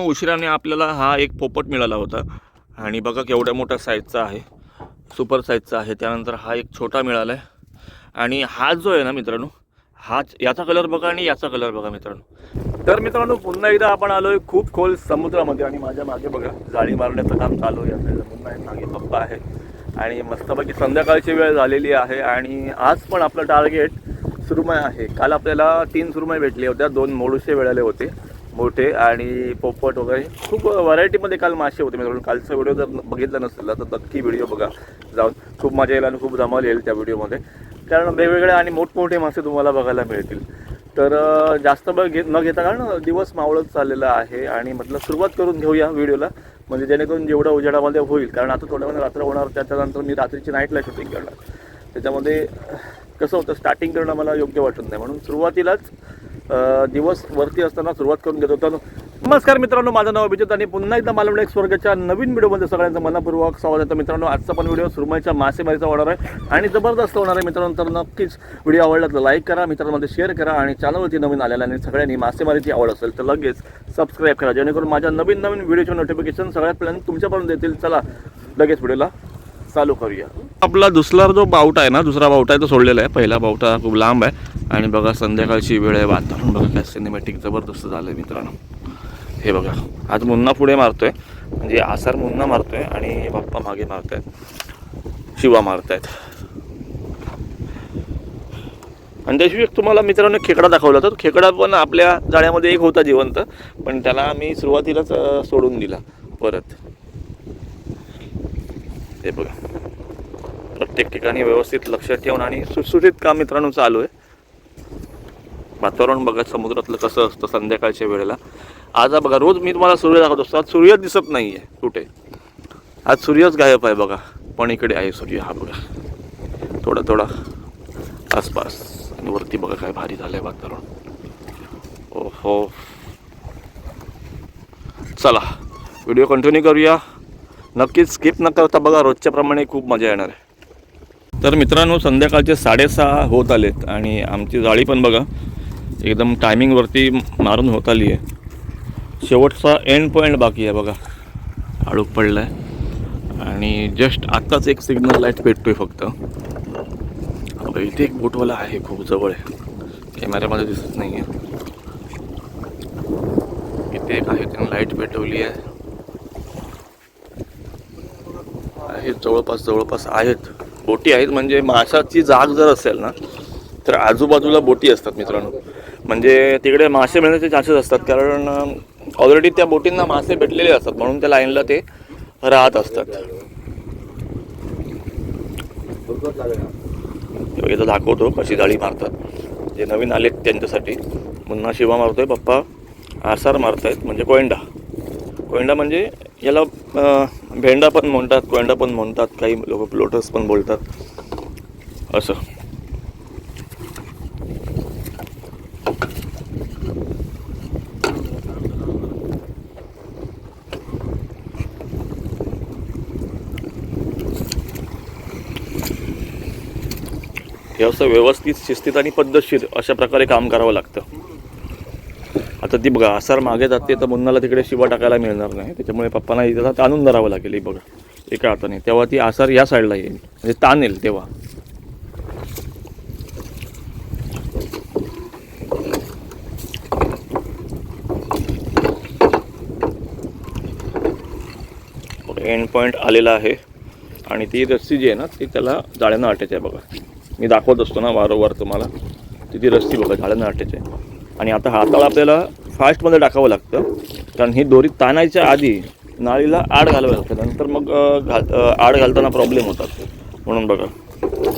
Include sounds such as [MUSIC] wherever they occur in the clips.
मित्रांनो उशिराने आपल्याला हा एक पोपट मिळाला होता. आणि बघा केवढ्या मोठ्या साईजचा आहे. सुपर साईजचा आहे. त्यानंतर हा एक छोटा मिळाला आहे आणि हा जो आहे ना मित्रांनो हाच याचा कलर बघा आणि याचा कलर बघा मित्रांनो. तर मित्रांनो पुन्हा एकदा आपण आलोय खूप खोल समुद्रामध्ये आणि माझ्या मागे बघा जाळी मारण्याचं काम चालू आहे. आपल्याला पुन्हा एक मागे पप्पा आहे. आणि मस्तपैकी संध्याकाळची वेळ झालेली आहे. आणि आज पण आपलं टार्गेट सुरमय आहे. काल आपल्याला तीन सुरमय भेटले होत्या. दोन मोडूशे मिळाले होते. मोठे आणि पोपट वगैरे. खूप व्हरायटीमध्ये काल मासे होते मित्रांनो. कालचा व्हिडिओ जर बघितला नसेल ना तर नक्की व्हिडिओ बघा. जाऊन खूप मजा येईल आणि खूप धमाल येईल त्या व्हिडिओमध्ये. कारण वेगवेगळे आणि मोठमोठे मासे तुम्हाला बघायला मिळतील. तर जास्त वेळ घेत न घेता कारण दिवस मावळत चाललेला आहे आणि म्हटलं सुरुवात करून घेऊया व्हिडिओला. म्हणजे जेणेकरून जेवढं उजेडामध्ये होईल कारण आता थोड्या वेळा रात्र होणार त्याच्यानंतर मी रात्रीची नाईटला शूटिंग करणार. त्याच्यामध्ये कसं होतं स्टार्टिंग करणं मला योग्य वाटत नाही. म्हणून सुरुवातीलाच दिवस वरती असताना सुरुवात करून घेत होतो. नमस्कार मित्रांनो माझं नाव अभिजित आणि पुन्हा एकदा मला एक स्वर्गाच्या नवीन व्हिडिओमध्ये सगळ्यांचं मनपूर्वक स्वागत आहे. मित्रांनो आजचा पण व्हिडिओ सुरमईच्या मासेमारीचा होणार आहे आणि जबरदस्त होणार आहे. मित्रांनो तर नक्कीच व्हिडिओ आवडला तर लाईक करा मित्रांमध्ये शेअर करा आणि चॅनलवरती नवीन आलेला आणि सगळ्यांनी मासेमारीची आवड असेल तर लगेच सबस्क्राईब करा. जेणेकरून माझ्या नवीन नवीन व्हिडिओचे नोटिफिकेशन सगळ्यात पहिल्यांदा तुमच्यापर्यंत येतील. चला लगेच व्हिडिओला चालू करूया. आपला दुसरा जो बावटा आहे ना दुसरा बावटा आहे तो सोडलेला आहे. पहिला बावटा खूप लांब आहे. आणि बघा संध्याकाळची वेळ आहे वातावरण. बघा काय सिनेमॅटिक जबरदस्त झालं आहे मित्रांनो. हे बघा आज मुन्ना पुढे मारतोय. म्हणजे आसार मुन्ना मारतोय आणि बाप्पा मागे मारतायत. शिवा मारतायत. आणि त्याशिवाय एक तुम्हाला मित्रांनो खेकडा दाखवला तर खेकडा पण आपल्या जाळ्यामध्ये एक होता जिवंत. पण त्याला आम्ही सुरुवातीलाच सोडून दिला परत. ते बघा. प्रत्येक ठिकाणी व्यवस्थित लक्ष ठेवून आणि सुटसुटीत काम मित्रांनो चालू आहे. वातावरण बघा समुद्रातलं कसं असतं संध्याकाळच्या वेळेला. आज बघा रोज मी तुम्हाला सूर्य दाखवत. असतो आज सूर्य दिसत नाही आहे कुठे? आज सूर्यच गायब आहे बघा. पण इकडे आहे सूर्य हा बघा. थोडा थोडा आसपास. आणि वरती बघा काय भारी झालं आहे वातावरण. ओहो. चला व्हिडिओ कंटिन्यू करूया. नक्कीच स्किप न करता बघा रोजच्या प्रमाणे खूप मजा येणार आहे. तर मित्रांनो संध्याकाळचे साडेसहा होत आलेत आणि आमची जाळी पण बघा एकदम टायमिंगवरती मारून होत आली आहे. शेवटचा एंड पॉईंट बाकी आहे बघा. आळूक पडला आहे आणि जस्ट आत्ताच एक सिग्नल लाइट पेटतोय फक्त. बघा इथे एक बोटवाला आहे खूप जवळ आहे. कॅमेऱ्यामध्ये दिसत नाही आहे इथे एक आहे त्याने लाइट पेटवली आहे. आहेत जवळपास जवळपास आहेत. बोटी आहेत म्हणजे माशाची जाग जर असेल ना तर आजूबाजूला बोटी असतात मित्रांनो. म्हणजे तिकडे मासे मिळण्याचे चान्सेस असतात कारण ऑलरेडी त्या बोटींना मासे भेटलेले असतात म्हणून त्या लाईनला ते राहत असतात. तेव्हा इथं दाखवतो कशी जाळी मारतात. जे नवीन आलेत त्यांच्यासाठी. मुन्ना शिवा मारतोय पप्पा. आसार मारतायत म्हणजे कोयंडा. कोयंडा म्हणजे याला भेंडा पण म्हणतात कोंडा पण म्हणतात काही लोक लोटस पण बोलतात. असं. हे असं व्यवस्थित शिस्तीत आणि पद्धतशीर अशा प्रकारे काम करावं लागतं. आता ती बघा आसार मागे जाते तर मुन्नाला तिकडे शिवा टाकायला मिळणार नाही. त्याच्यामुळे पप्पांना इथं ताणून धरावं लागेल ही बघा. एका हाताने. तेव्हा ती आसार या साईडला येईल. म्हणजे ताण येईल तेव्हा एंड पॉईंट आलेला आहे. आणि ती रस्सी जी आहे ना ती त्याला जाळ्यानं अटायची आहे बघा. मी दाखवत असतो ना वारंवार तुम्हाला. ती ती रस्सी बघा जाळ्यानं अटायची आहे. आणि आता हाताला आपल्याला फास्टमध्ये टाकावं लागतं. कारण ही दोरी ताणायच्या आधी नाळीला आड घालावं लागतं. नंतर मग घाल आड घालताना प्रॉब्लेम होतात. म्हणून बघा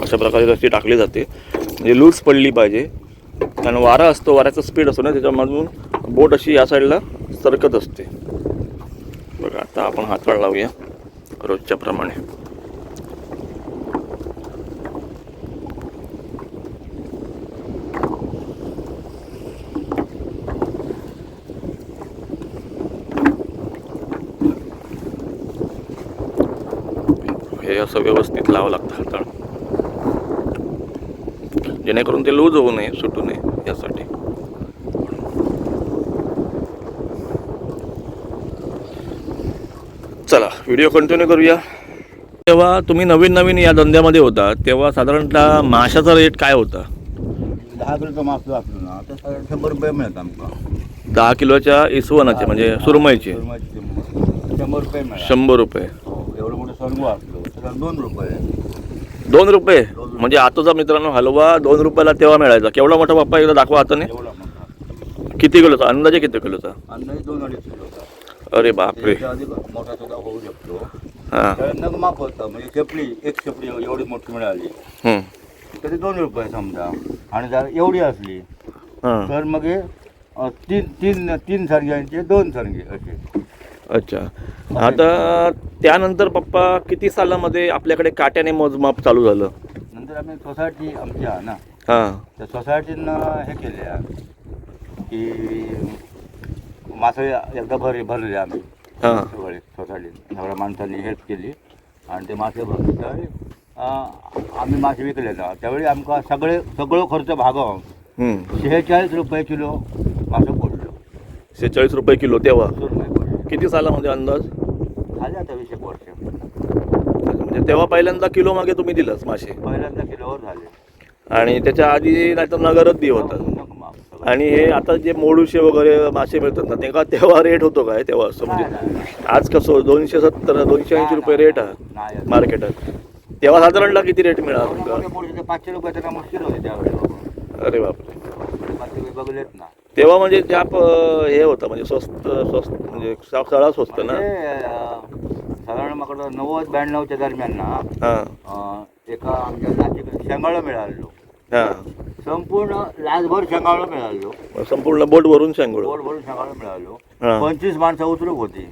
अशा प्रकारे रस्सी टाकली जाते. म्हणजे लूज पडली पाहिजे. कारण वारा असतो वाऱ्याचा स्पीड असतो ना त्याच्यामधून बोट अशी या साईडला सरकत असते. बघा आता आपण हातवाड लावूया. रोजच्याप्रमाणे हे असं व्यवस्थित लावावं लागतं हाताळ जेणेकरून ते लूज होऊ नये सुटू नये यासाठी. चला व्हिडिओ कंटिन्यू करूया. तेव्हा तुम्ही नवीन नवीन या धंद्यामध्ये होता तेव्हा साधारणतः माशाचा रेट काय होता? दहा किलोचा मास जो असलो ना तर साधारण शंभर रुपये मिळत आमका. दहा किलोच्या इसवनाचे म्हणजे सुरमईचे. सुरमईचे. शंभर रुपये मिळाला शंभर रुपये. हो, एवढं मोठं तर दोन रुपये. दोन रुपये? म्हणजे आताचा मित्रांनो हलवा दोन रुपयाला तेव्हा मिळायचा. केवढा मोठा बाप्पा एकदा दाखवा हाताने किती किलोचा? अंदाजे किती किलोचा? अंदाजे दोन अडीच किलोचा. अरे बापरे. मोठा सुद्धा होऊ शकतो. हां. नग होतं म्हणजे चपली एक चपली एवढी मोठी मिळाली. तर दोन रुपये समजा. आणि जर एवढी असली तर मग तीन तीन तीन सरग्यांचे दोन सरगे असे. अच्छा. आता त्यानंतर पप्पा किती सालामध्ये आपल्याकडे काट्याने मोजमाप चालू झालं? नंतर आम्ही सोसायटी आमची आहे ना हां. त्या सोसायटीनं हे केले आहे की मासे एकदा भरले भरले आम्ही. हां. सगळे सोसायटीत एवढ्या माणसांनी हेल्प केली. आणि ते मासे भरले अं, आम्ही मासे विकले ना त्यावेळी आमका सगळे सगळं खर्च हं. शेहेचाळीस रुपये किलो मासे पडलो. शेहेचाळीस रुपये किलो तेव्हा? किती सालामध्ये अंदाज? झाले आता वीस एक वर्ष. म्हणजे तेव्हा पहिल्यांदा किलो मागे तुम्ही दिलंच मासे. पहिल्यांदा किलोवर झाले. आणि त्याच्या आधी नाहीतर नगरच दी होता. नग माप सगळं. आणि हे आता जे मोडूशे वगैरे मासे मिळतात ना तेव्हा तेव्हा रेट होतो काय? तेव्हा असं म्हणजे आज कसं दोनशे सत्तर दोनशे ऐंशी रुपये रेट आहे. मार्केटात तेव्हा साधारणला किती रेट मिळाला ते पाचशे रुपये अरे बापरे. बघलेत ना. तेव्हा म्हणजे त्या हे होतं म्हणजे स्वस्त स्वस्त म्हणजे स- सगळा स्वस्त ना? साधारण मला नव्वद ब्याण्णवच्या दरम्यान ना हां. एका आमच्या नाशिक शेंगाळं मिळालो. संपूर्ण लाचभर शेंगाळं मिळालो. संपूर्ण बोट भरून सांगोळ बोट भरून शेंगाळं मिळालो. पंचवीस माणसं उतरक होती.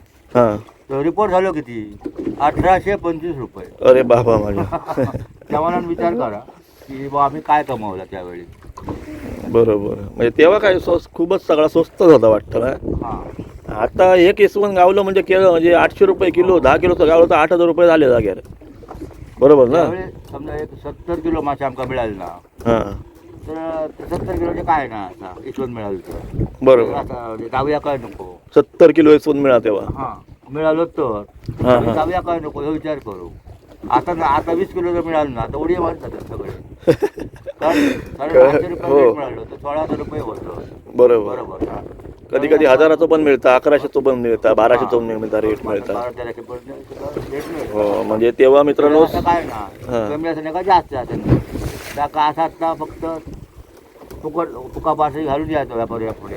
रिपोर्ट झालो किती? अठराशे पंचवीस रुपये. अरे बाबा माझ्या. [LAUGHS] त्या विचार करा. की बा आम्ही काय कमावलं त्यावेळी? बरोबर. म्हणजे तेव्हा काय स्वस्त खूपच सगळा स्वस्तच होता वाटतं ना? हां. आता एक इसवण गावलं म्हणजे केलं म्हणजे आठशे रुपये किलो दहा किलोचं गावलं तर आठ हजार रुपये झाले जाग्यावर बरोबर ना? त्यावेळी समजा एक सत्तर किलो मासे आमका मिळाले ना. हां. तर सत्तर किलोचे काय ना आता इसवण मिळालं तर? बरोबर. आता म्हणजे जाऊया काय नको? सत्तर किलो इसवण मिळा तेव्हा. हा. मिळालं तर? हा, हा. जाऊया काय नको? हे विचार करू. आता ना आता वीस किलो जर मिळालं ना तर उडी सगळे कारण कारण आठशे रुपये हो. रेट मिळालं तर सोळा हजार रुपये होतं बरोबर बरोबर हा. कधी कधी हजाराचं पण मिळतं अकराशेचं पण मिळतं बाराशेचं पण मिळतं रेट मिळतं बारा तेराशे पर्यंत सुद्धा रेट मिळतं. हो म्हणजे तेव्हा मित्रांनो काय हा. ना कमी असं नाही का जास्त असं त्या फक्त फुकट फुका पासे घालून द्यायचं व्यापारी पुढे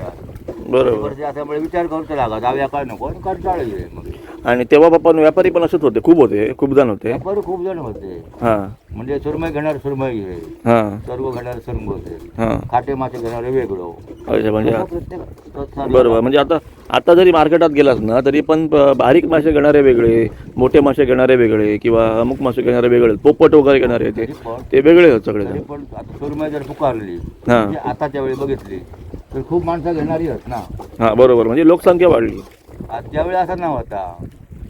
बरोबर. असल्यामुळे विचार करू लागा जाऊया काय नको. आणि मग. आणि तेव्हा बाप्पा व्यापारी पण असेच होते खूप होते खूप जण होते. व्यापारी खूप जण होते. हां. म्हणजे सुरमई घेणार सुरमई घे हां. सर्व घेणार सर्व होते. हां. खाटे मासे घेणारे वेगळं. अच्छा म्हणजे प्रत्येक बरोबर म्हणजे आता आता जरी मार्केटात गेलास ना तरी पण ब- बारीक मासे घेणारे वेगळे मोठे मासे घेणारे वेगळे किंवा अमुक मासे घेणारे वेगळे पोपट वगैरे घेणारे ते तरी पण ते वेगळे आहेत सगळे तरी पण आता सुरमई जर पुकारली हा. म्हणजे आताच्या वेळी बघितली तर खूप माणसं घेणारी आहेत ना. हां बरोबर. म्हणजे लोकसंख्या वाढली. त्यावेळी असा नव्हता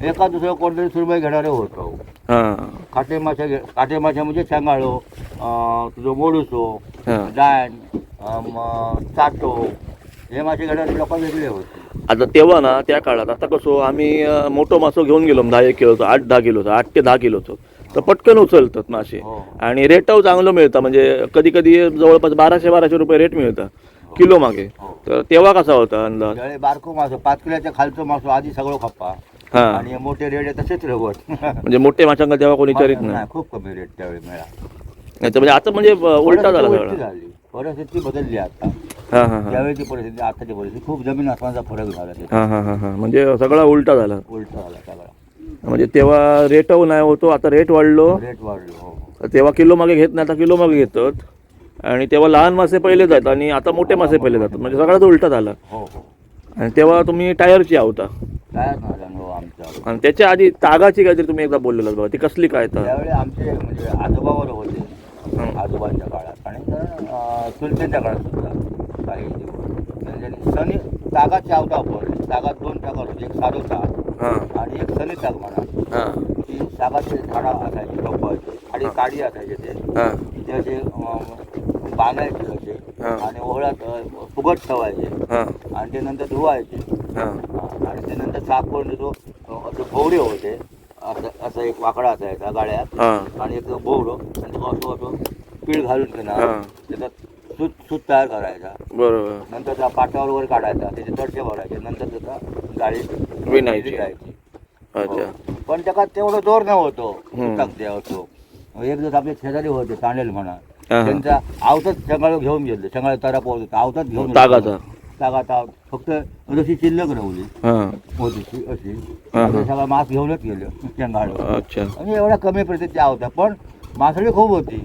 एका दुसरं कोणतरी सुरमई घेणारे होतो. हां. काटे मासे घे काटे मासे म्हणजे शेंगाळो अं, तुझं मोडूसो हां. म, चाटो हे मासे घेणारे लोक वेगळे होते. आता तेव्हा ना त्या काळात आता कसं आम्ही अं, मोठं मासं घेऊन गेलो दहा एक किलोचं आठ दहा किलोचं आठ ते दहा किलोचं. तर पटकन उचलतात मासे. हो. आणि रेटही चांगलं मिळतं म्हणजे कधी कधी जवळपास बाराशे बाराशे रुपये रेट मिळतं. किलो मागे. हो. तर तेव्हा कसा होता अंदाज? बारको मासो पाच किलोच्या खालचं मासो आधी सगळं खप्पा. हां. आणि हे मोठे रेड आहे तसेच रवत म्हणजे मोठे माशांना तेव्हा कोणी विचारित नाही. खूप कमी रेट त्यावेळी मिळा नाही तर म्हणजे आता म्हणजे अं, उलटा झाला परिस्थिती सगळा. झाली. परिस्थिती बदलली आता. हां हां हां. त्यावेळीची परिस्थिती आताची परिस्थिती खूप जमीन आसमानाचा फरक झाला. हां हां हां हां. म्हणजे सगळा उलटा झाला. उलटा झाला सगळा. म्हणजे तेव्हा रेटही नाही होतो आता रेट वाढलो. रेट वाढलो हो. तेव्हा किलो मागे घेत नाही आता किलो मागे घेतात. आणि तेव्हा लहान मासे पहिले जातात आणि आता मोठे मासे पहिले जातात. म्हणजे सगळाच उलटा झाला. हो हो. आणि तेव्हा तुम्ही टायरची आवता. काय आमचा. आणि त्याच्या आधी तागाची काहीतरी तुम्ही एकदा बोललेलं बघा. ती कसली काय तर. त्यावेळी आमचे म्हणजे आजोबावर होते. आजोबांच्या काळात. आणि अं, चुलत्यांच्या काळात सुद्धा काही दिवस म्हणजे सनी तागात चावता आपण. तागात दोन तागात होते. एक साधो ताग हां. आणि एक सनी ताग म्हणा. हां. ती सागाचे झाडं असायची रोपायचे आणि काडी असायचे ते. हां. अं, बांधायचे हां. आणि ओहळात अ, फुगट ठेवायचे. हां. आणि ते नंतर धुवायचे. हां. आणि ते नंतर साफ करून तो अ, असं होते. असं असं एक वाकडा असायचा गाड्यात. हां. आणि एक भोवडं आणि तो असं असं पीळ घालून हां. त्याच्यात सूत सूत तयार करायचा. बरोबर. नंतर त्या पाटावर वर काढायचा. त्याचे तडके भरायचे. नंतर त्याचा गाडी विणायची. विकायची. अच्छा. हो. पण त्याच्यात तेवढं जोर नव्हतो. हम्म. होतो एक दिवस आपले शेजारी होते तांडेल म्हणा. त्यांचा आवतच शेंगाळ घेऊन गेले शेंगाळ तारा पोहोच होता आवतच घेऊन. तागाचा तागात. फक्त जशी शिल्लक राहली. अशी. सगळं मास घेऊनच गेलो शेंगाळ अच्छा. आणि एवढ्या कमी प्रतीची आवता पण मासळी खूप होती.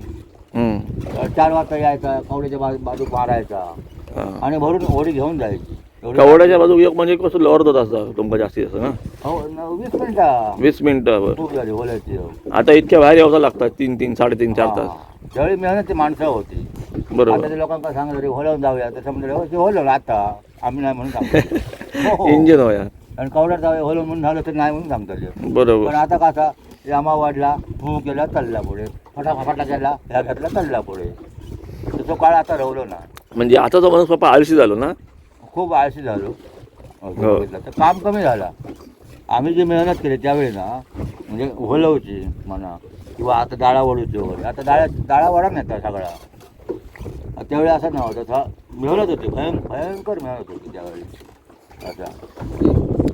चार वाजता यायचा कवड्याच्या बाजू बाजू मारायचा. आणि भरून होडी घेऊन जायची. एवढी- कवड्याच्या बाजू एक म्हणजे कसं लॉर्दत असतं तुमका जास्ती असं ना हो न- वीस मिनिटं. वीस मिनिटावर खूप झाली बोलायची आता इतक्या बाहेर यावं लागतात तीन तीन साडेतीन चार तास. त्यावेळी मेहनती माणसं होती. बरोबर. ते लोकांना सांगत तरी होलवून जाऊया. तर समजा हो, ते होलवलं आता. आम्ही नाही म्हणून सांगतो. हो, हो. इंजिन होया. आणि कवड्यात जाऊया होलवून म्हणून झालं तर नाही म्हणून सांगतो बरोबर. पण आता कसा यामा वाढला हू केला चालला पुढे. फटाफटा केला ह्या घेतला चालला पुढे. तर तो काळ आता राहिलो ना. म्हणजे आता तो माणूस बापा आळशी झालो ना? खूप आळशी झालो. हो. बघितलं तर काम कमी झाला. आम्ही जी मेहनत केली त्यावेळी ना म्हणजे होलवची म्हणा किंवा आता डाळा वडूची वगैरे. आता डाळ्या डाळा वडा नाही सगळा त्यावेळी असं नव्हतं था मेहनत होती भयं भयंकर मेहनत होती त्यावेळी. असं.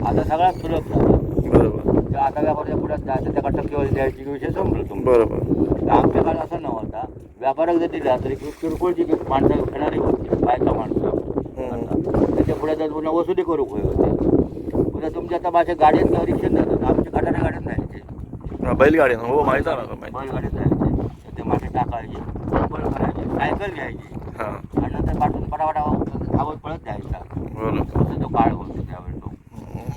आता सगळ्यात सुलभ झाला. बरोबर. आता व्यापाराच्या पुढे जायचं त्या टक्केवारी द्यायची विषय संपलं बरोबर. आमच्या काळात असं नव्हता. व्यापारात जर दिला तरी कि- किरकोळची कि- माणसं घेणारी होती बायका माणसं. त्याच्या पुढे जर पुन्हा वसुली करू होते पुन्हा तुमच्या आता माझ्या गाड्यात रिक्षेत जातात आमच्या गाड्याने गाड्यात जायचे हा, बैलगाडी ना. हो माहिती आहे ना बैलगाडीत जायचे तर ते मासे टाकायचे बळ करायचे सायकल घ्यायची. हां. आणि नंतर पाठून पटापटा धावत पळत जायचा. बरोबर असं तो काळ होतो त्यावेळी तो.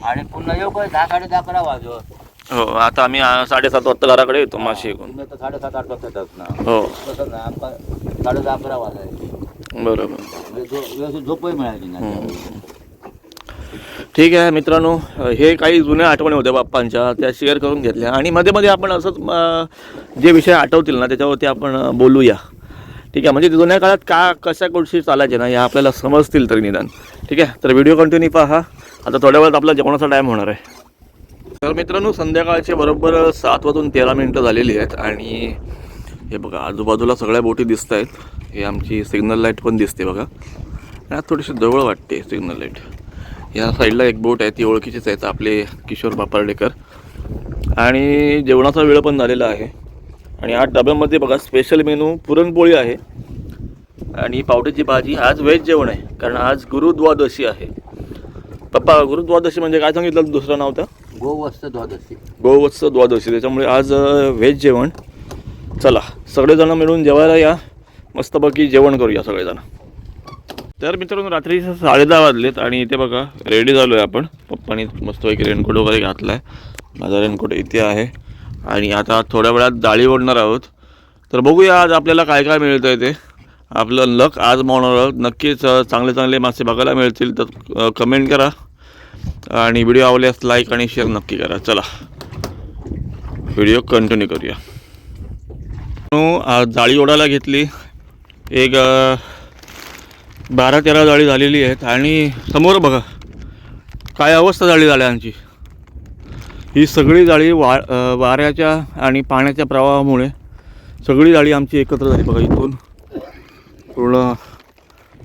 आणि पुन्हा येऊ काय दहा साडे दहा अकरा वाजवत हो आता आम्ही साडेसात वाजता घराकडे येतो माशी तर साडेसात आठ वाजता येतात ना. हो. तसं नाही आमका साडे दहा अकरा वाजायचे. बरोबर. व्यवस्थित झोपही ठीक आहे मित्रांनो हे काही जुन्या आठवणी होत्या बाप्पांच्या त्या शेअर करून घेतल्या. आणि मध्ये मध्ये आपण असंच जे विषय आठवतील ना त्याच्यावरती आपण बोलूया. ठीक आहे म्हणजे जुन्या काळात का कशा गोष्टी चालायच्या ना या आपल्याला समजतील तरी निदान. ठीक आहे तर व्हिडिओ कंटिन्यू पहा. आता थोड्या वेळात आपला जेवणाचा टाईम होणार आहे. तर मित्रांनो संध्याकाळचे बरोबर सात वाजून तेरा मिनटं झालेली आहेत. आणि हे बघा आजूबाजूला सगळ्या बोटी दिसत आहेत. हे आमची सिग्नल लाइट पण दिसते बघा. यात थोडीशी जवळ वाटते सिग्नल लाइट या साईडला एक बोट आहे ती ओळखीचीच आहे आपले किशोर बापार्डेकर. आणि जेवणाचा वेळ पण झालेला आहे. आणि आज डब्यामध्ये बघा स्पेशल मेनू पुरणपोळी आहे. आणि पावट्याची भाजी आज व्हेज जेवण आहे. कारण आज गुरुद्वादशी आहे. पप्पा गुरुद्वादशी म्हणजे काय सांगितलं दुसरं नाव तर? गोवस्त द्वादशी. गोवत्स द्वादशी. त्याच्यामुळे आज व्हेज जेवण. चला सगळेजण मिळून जेवायला या. मस्तपैकी जेवण करूया सगळेजण. तर मित्रांनो रात्री साडे दहा वाजलेत आणि इथे बघा रेडी झालो आहे आपण. पप्पानी मस्तपैकी रेनकोट वगैरे घातला आहे माझा रेनकोट इथे आहे. आणि आता थोड्या वेळात जाळी ओढणार आहोत. तर बघूया आज आपल्याला काय काय मिळतं आहे ते. आपलं लक आज मावणार आहोत. नक्कीच चांगले चांगले मासे बघायला मिळतील तर कमेंट करा. आणि व्हिडिओ आवडल्यास लाईक आणि शेअर नक्की करा. चला. व्हिडिओ कंटिन्यू करूया. जाळी ओढायला घेतली. एक बारा तेरा जाळी झालेली आहेत आणि समोर बघा काय अवस्था झाली जाळ्यांची आमची ही सगळी जाळी वा वाऱ्याच्या आणि पाण्याच्या प्रवाहामुळे सगळी जाळी आमची एकत्र झाली बघा इथून. पूर्ण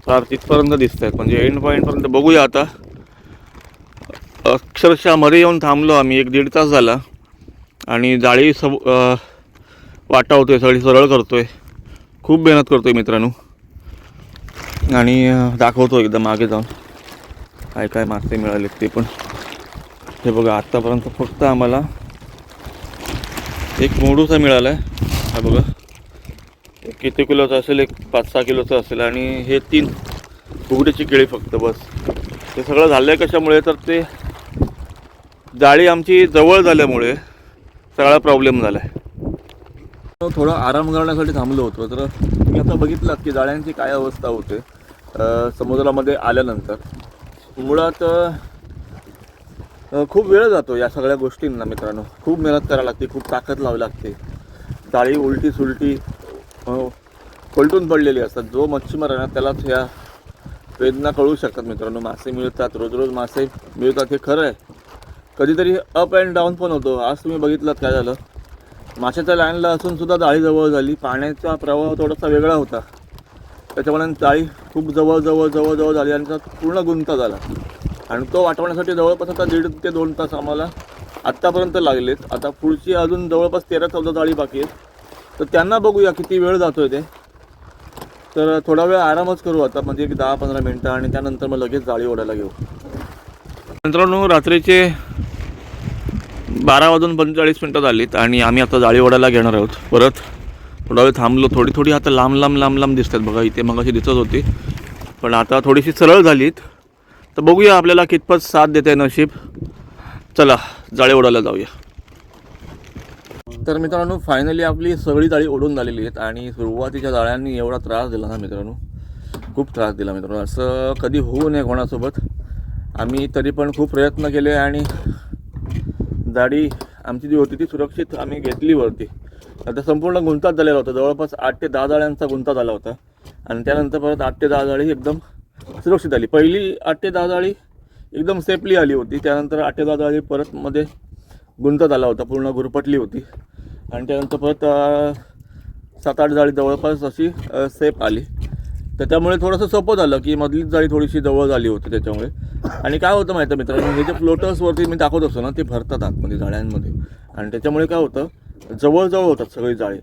चार तिथपर्यंत दिसत आहेत म्हणजे एंड पॉईंटपर्यंत बघूया आता. अक्षरशः मध्ये येऊन थांबलो आम्ही एक दीड तास झाला. आणि जाळी सब अ, वाटावतोय सगळी सरळ करतोय. खूप मेहनत करतोय मित्रांनो. आणि दाखवतो एकदा मागे जाऊन. काय काय मासे मिळाले ते पण. हे बघा आत्तापर्यंत फक्त आम्हाला एक मोडूसा मिळाला आहे हा बघा. एक किती किलोचा असेल एक पाच सहा किलोचा असेल आणि हे तीन फुगडीची केळी फक्त बस. ते सगळं झालं आहे कशामुळे? तर ते जाळी आमची जवळ झाल्यामुळे सगळा प्रॉब्लेम झाला आहे थोडा आराम करण्यासाठी थांबलो होतो तर मी आता बघितलं की जाळ्यांची काय अवस्था होते समुद्रामध्ये आल्यानंतर. मुळात खूप वेळ जातो या सगळ्या गोष्टींना मित्रांनो. खूप मेहनत करावी लागते खूप ताकद लावावी लागते. जाळी उलटी सुलटी पलटून पडलेली असतात. जो मच्छीमार आहे ना त्यालाच ह्या वेदना कळू शकतात मित्रांनो. मासे मिळतात रोज रोज मासे मिळतात हे खरं आहे. कधीतरी अप अँड डाऊन पण होतो. आज तुम्ही बघितलात काय झालं? माशाच्या लाईनला असून सुद्धा जाळी जवळ झाली. पाण्याचा प्रवाह थोडासा वेगळा होता. त्याच्यामुळे जाळी खूप जवळ जवळ जवळ जवळ झाली आणि त्यात पूर्ण गुंता झाला. आणि तो वाटवण्यासाठी जवळपास आता दीड ते दोन तास आम्हाला आत्तापर्यंत लागलेत. आता पुढची अजून जवळपास तेरा चौदा जाळी बाकी आहेत. तर त्यांना बघूया किती वेळ जातोय ते. तर थोडा वेळ आरामच करू आता. म्हणजे एक दहा पंधरा मिनटं आणि त्यानंतर मग लगेच जाळी ओढायला घेऊ. मित्रांनो रात्रीचे बारा वाजून पंचेचाळीस मिनटं झालीत आणि आम्ही आता जाळी ओढायला घेणार आहोत. परत थोडा वेळ थांबलो थोडी थोडी आता लांब लांब लांब लांब दिसतात बघा इथे मग अशी दिसत होती. पण आता थोडीशी सरळ झालीत. तर बघूया आपल्याला कितपत साथ देते नशीब. चला जाळी ओढायला जाऊया. तर मित्रांनो फायनली आपली सगळी जाळी ओढून झालेली आहेत आणि सुरुवातीच्या जाळ्यांनी एवढा त्रास दिला ना मित्रांनो. खूप त्रास दिला मित्रांनो. असं कधी होऊ नये कोणासोबत. आम्ही तरी पण खूप प्रयत्न केले आणि जाडी आमची जी होती ती सुरक्षित आम्ही घेतली वरती. आता संपूर्ण गुंताच झालेला होता. जवळपास आठ ते दहा जाळ्यांचा गुंता झाला होता. आणि त्यानंतर परत आठ ते दहा जाळी एकदम सुरक्षित आली. पहिली आठ ते दहा जाळी एकदम सेफली आली होती. त्यानंतर आठ ते दहा जाळी परत मध्ये गुंता झाला होता. पूर्ण गुरपटली होती. आणि त्यानंतर परत सात आठ जाळी जवळपास अशी सेफ आली. तर त्यामुळे थोडंसं सोपं झालं की मधलीच जाळी थोडीशी जवळ झाली होती त्याच्यामुळे. आणि काय होतं माहिती आहे मित्रांनो हे जे फ्लोटर्सवरती मी दाखवत असतो ना ते भरतात आतमध्ये जाळ्यांमध्ये. आणि त्याच्यामुळे काय होतं जवळजवळ होतात सगळी जाळी.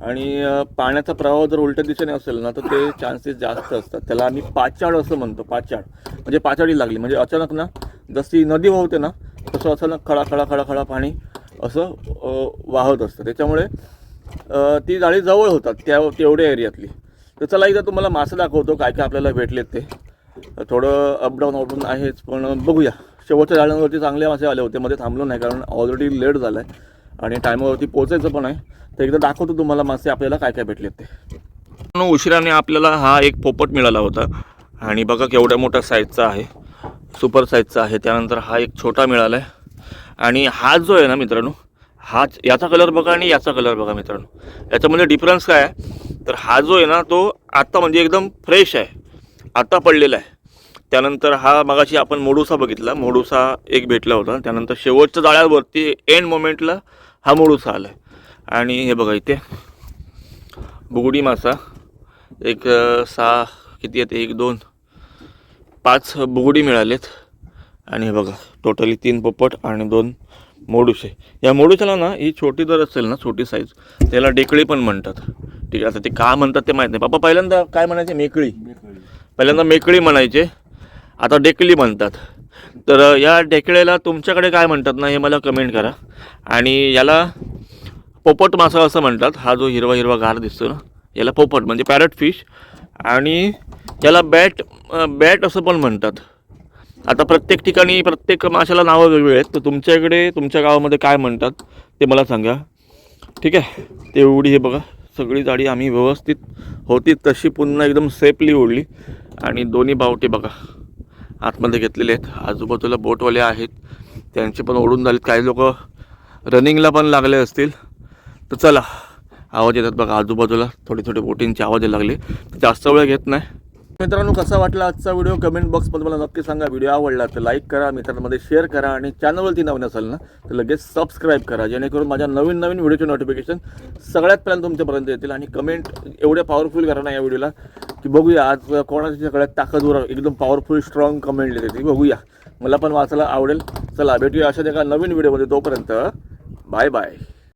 आणि पाण्याचा प्रवाह जर उलट्या दिशेने असेल ना तर ते चान्सेस जास्त असतात. त्याला आम्ही पाचाड असं म्हणतो पाचाड. म्हणजे पाचाडी लागली. म्हणजे अचानक ना जशी नदी वाहते ना तसं अचानक खळा खळा खळा खळा पाणी असं वाहत असतं. त्याच्यामुळे ती जाळी जवळ होतात त्या तेवढ्या एरियातली तर चला एकदा तुम्हाला मासे दाखवतो काय काय आपल्याला भेटलेत ते. थोडं अपडाऊन अपडाऊन आहेच पण बघूया. शेवटच्या जाळ्यांवरती चांगले मासे आले होते मध्ये थांबलो नाही कारण ऑलरेडी लेट झालं आहे आणि टायमावरती पोचायचं पण आहे. तर एकदा दाखवतो तुम्हाला मासे आपल्याला काय काय भेटलेत ते. उशिराने आपल्याला हा एक पोपट मिळाला होता. आणि बघा केवढ्या मोठ्या साईजचा आहे. सुपर साईजचा आहे. त्यानंतर हा एक छोटा मिळाला आहे आणि हा जो आहे ना मित्रांनो हाच याचा कलर बघा आणि याचा कलर बघा मित्रांनो. याच्यामध्ये डिफरन्स काय आहे? तर हा जो आहे ना तो आत्ता म्हणजे एकदम फ्रेश आहे. आत्ता पडलेला आहे. त्यानंतर हा मगाशी आपण मोडूसा बघितला. मोडूसा एक भेटला होता. त्यानंतर शेवटच्या जाळ्यावरती एंड मोमेंटला हा मोडूसा आला आहे आणि हे बघा इथे बुगडी मासा. एक सहा किती येते एक दोन पाच बुगडी मिळालेत. आणि हे बघा टोटली तीन पोपट आणि दोन मोडूसे या मोडूशाला ना ही छोटी जर असेल ना छोटी साईज त्याला डेकळी पण म्हणतात. ठीक आहे आता ते का म्हणतात ते माहीत नाही. बाबा पहिल्यांदा काय म्हणायचे? मेकळी. पहिल्यांदा मेकळी म्हणायचे. आता डेकली म्हणतात. तर या डेकळेला तुमच्याकडे काय म्हणतात ना हे मला कमेंट करा. आणि याला पोपट मासा असं म्हणतात. हा जो हिरवा हिरवा गार दिसतो ना याला पोपट म्हणजे पॅरट फिश आणि याला बॅट बॅट असं पण म्हणतात. आता प्रत्येक ठिकाणी प्रत्येक माशाला नावं वेगळी आहेत. तर तुमच्याकडे तुमच्या गावामध्ये काय म्हणतात ते मला सांगा. ठीक आहे? तेवढी हे बघा. सगळी जाडी आम्ही व्यवस्थित होती तशी पुन्हा एकदम सेफली ओढली. आणि दोन्ही बावटे बघा. आतमध्ये घेतलेले आहेत. आजूबाजूला बोटवाले आहेत. त्यांचे पण ओढून झालेत. काही लोक रनिंगला पण लागले असतील. तर चला. आवाज येतात बघा आजूबाजूला. थोडे थोडे बोटींचे आवाज लागले. तर जास्त वेळ घेत नाही. मित्रांनो कसा वाटला आजचा व्हिडिओ? कमेंट बॉक्समध्ये मला नक्की सांगा. व्हिडिओ आवडला तर लाईक करा मित्रांमध्ये शेअर करा आणि चॅनलवरती नवीन असेल ना तर लगेच सबस्क्राईब करा. जेणेकरून माझ्या नवीन नवीन व्हिडिओचे नोटिफिकेशन सगळ्यात पहिल्यांदा तुमच्यापर्यंत येतील आणि कमेंट एवढ्या पॉवरफुल करा ना या व्हिडिओला की बघूया आज कोणाच्या सगळ्यात ताकदवर एकदम पॉवरफुल स्ट्रॉंग कमेंट येते ती. बघूया. मला पण वाचायला आवडेल. चला भेटूया अशा एका नवीन व्हिडिओमध्ये. तोपर्यंत बाय बाय